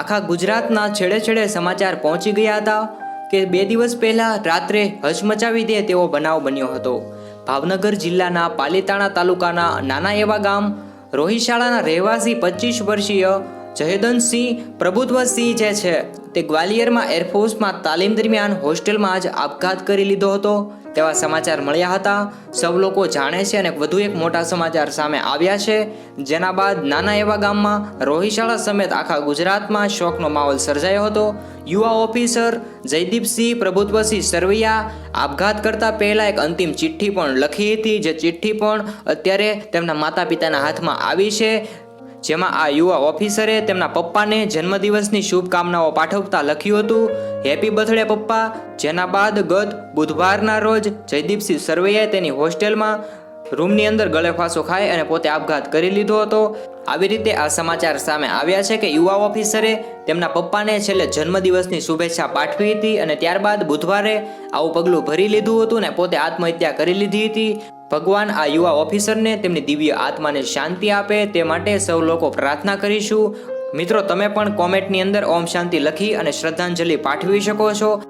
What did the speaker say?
આખા ગુજરાતના છેડે છેડે સમાચાર પહોંચી ગયા હતા કે બે દિવસ પહેલા રાત્રે હચમચાવી દે તેવો બનાવ બન્યો હતો. ભાવનગર જિલ્લાના પાલીતાણા તાલુકાના નાના એવા ગામ રોહિશાળાના રહેવાસી પચીસ વર્ષીય જયદનસિંહ પ્રભુત્વસિંહ જે છે તે ગ્વાલિયરમાં એરફોર્સમાં તાલીમ દરમિયાન હોસ્ટેલમાં જ આપઘાત કરી લીધો હતો. તેવા સમાચાર મળ્યા હતા. સૌ લોકો જાણે છે અને વધુ એક મોટા સમાચાર સામે આવ્યા છે. જેના બાદ નાના એવા ગામમાં રોહિશાળા સમેત આખા ગુજરાતમાં શોકનો માહોલ સર્જાયો હતો. યુવા ઓફિસર જયદીપસિંહ પ્રભુત્વસિંહ સરવૈયા આપઘાત કરતા પહેલા એક અંતિમ ચિઠ્ઠી પણ લખી હતી. જે ચિઠ્ઠી પણ અત્યારે તેમના માતા પિતાના હાથમાં આવી છે. જેમાં આ યુવા ઓફિસરે તેમના પપ્પાને જન્મદિવસની શુભકામનાઓ પાઠવતા લખ્યું હતું, હેપી બર્થડે પપ્પા. જેના બાદ ગત બુધવારના રોજ જયદીપસિંહ સરવૈયાએ તેની હોસ્ટેલમાં રૂમની અંદર ગળેફાંસો ખાઈ અને પોતે આપઘાત કરી લીધો હતો. આવી રીતે આ સમાચાર સામે આવ્યા છે કે યુવા ઓફિસરે તેમના પપ્પાને છેલ્લે જન્મદિવસની શુભેચ્છા પાઠવી હતી અને ત્યારબાદ બુધવારે આવું પગલું ભરી લીધું હતું ને પોતે આત્મહત્યા કરી લીધી હતી. ભગવાન આ યુવા ઓફિસરને તેમની દિવ્ય આત્માને શાંતિ આપે તે માટે સૌ લોકો પ્રાર્થના કરીશું. મિત્રો, તમે પણ કોમેન્ટની અંદર ઓમ શાંતિ લખી અને શ્રદ્ધાંજલિ પાઠવી શકો છો.